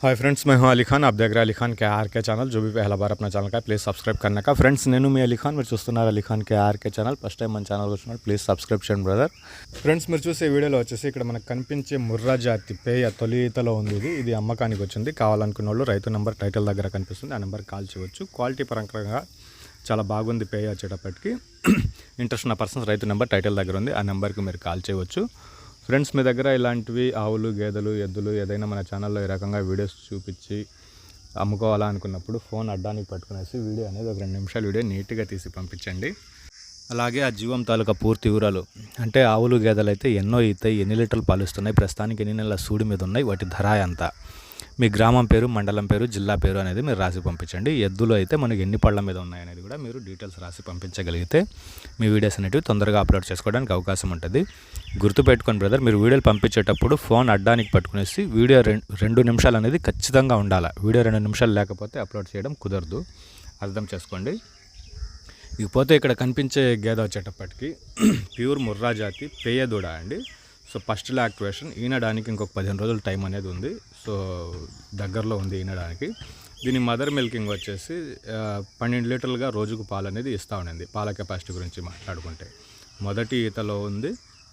Hi friends మేము అలీఖాన్ ఆప్ దగ్గర అలీఖాన్ కే ఆర్కే ఛానల్ జూబీ పహలా బార్ అప్నా ఛానల్ కా ప్లీజ్ సబ్స్క్రైబ్ కన్నా ఫ్రెండ్స్ నేను మీ అలీ ఖాన్ మీరు చూస్తున్నారు అలీఖాన్ కే ఆర్కే ఛానల్ ఫస్ట్ టైం మన ఛానల్ వచ్చినారు ప్లీజ్ సబ్స్క్రిప్షన్ బ్రదర్ ఫ్రెండ్స్ మీరు చూసే వీడియోలో వచ్చేసి ఇక్కడ మనకు కనిపించే ముర్రా జాతి పేయ తొలితలో ఉంది ఇది ఇది అమ్మకానికి వచ్చింది కావాలనుకున్న వాళ్ళు రైతు నెంబర్ టైటిల్ దగ్గర కనిపిస్తుంది ఆ నెంబర్ కాల్ చేయవచ్చు క్వాలిటీ పరంగా చాలా బాగుంది పేయ వచ్చేటప్పటికి ఇంట్రెస్ట్ ఉన్న పర్సన్స్ రైతు నెంబర్ టైటిల్ దగ్గర ఉంది ఆ నెంబర్కి మీరు కాల్ చేయవచ్చు ఫ్రెండ్స్ మీ దగ్గర ఇలాంటివి ఆవులు గేదెలు ఎద్దులు ఏదైనా మన ఛానల్లో ఈ రకంగా వీడియోస్ చూపించి అమ్ముకోవాలనుకున్నప్పుడు ఫోన్ అడ్డానికి పట్టుకునేసి వీడియో అనేది ఒక రెండు నిమిషాలు వీడియో నీట్గా తీసి పంపించండి. అలాగే ఆ జీవం తాలూకా పూర్తి వివరాలు. అంటే ఆవులు గేదెలు అయితే ఎన్నో అయితే ఎన్ని లీటర్లు పాలిస్తున్నాయి ప్రస్తుతానికి ఎన్ని నెలల సూడి మీద ఉన్నాయి వాటి ధర ఎంత? మీ గ్రామం పేరు మండలం పేరు జిల్లా పేరు అనేది మీరు రాసి పంపించండి. ఎద్దులు అయితే మనకి ఎన్ని పళ్ళ మీద ఉన్నాయనేది కూడా మీరు డీటెయిల్స్ రాసి పంపించగలిగితే మీ వీడియోస్ అనేటివి తొందరగా అప్లోడ్ చేసుకోవడానికి అవకాశం ఉంటుంది. గుర్తుపెట్టుకోండి బ్రదర్ మీరు వీడియోలు పంపించేటప్పుడు ఫోన్ అడ్డానికి పట్టుకునేసి వీడియో రెండు నిమిషాలు అనేది ఖచ్చితంగా ఉండాలి. వీడియో రెండు నిమిషాలు లేకపోతే అప్లోడ్ చేయడం కుదరదు. అర్థం చేసుకోండి. ఇకపోతే ఇక్కడ కనిపించే గేదె వచ్చేటప్పటికి ప్యూర్ ముర్రా జాతి పేయ అండి. సో ఫస్ట్ యాక్టివేషన్ ఈనడానికి ఇంకొక పదిహేను రోజులు టైం అనేది ఉంది. సో దగ్గరలో ఉంది ఈనడానికి. దీని మదర్ మిల్కింగ్ వచ్చేసి పన్నెండు లీటర్లుగా రోజుకు పాలు అనేది ఇస్తూ ఉండింది పాల కెపాసిటీ గురించి మాట్లాడుకుంటే. మొదటి ఈతలో ఉంది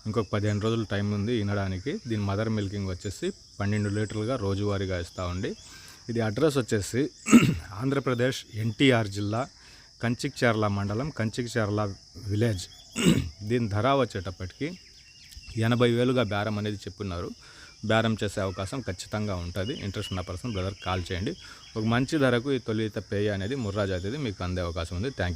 ఇంకొక పదిహేను రోజులు టైం ఉంది ఈనడానికి. దీని మదర్ మిల్కింగ్ వచ్చేసి పన్నెండు లీటర్లుగా రోజువారీగా ఇస్తూ ఉండి. ఇది అడ్రస్ వచ్చేసి ఆంధ్రప్రదేశ్ ఎన్టీఆర్ జిల్లా కంచిక్చేర్ల మండలం కంచిక్చేర్ల విలేజ్. దీని ధర వచ్చేటప్పటికి ఎనభై వేలుగా బేరం అనేది చెప్పున్నారు. బేరం చేసే అవకాశం ఖచ్చితంగా ఉంటుంది. ఇంట్రెస్ట్ ఉన్న పర్సన్ బ్రదర్ కాల్ చేయండి. ఒక మంచి ధరకు ఈ తొలిత పేయ అనేది ముర్రా జాతిది. మీకు అందే అవకాశం ఉంది. థ్యాంక్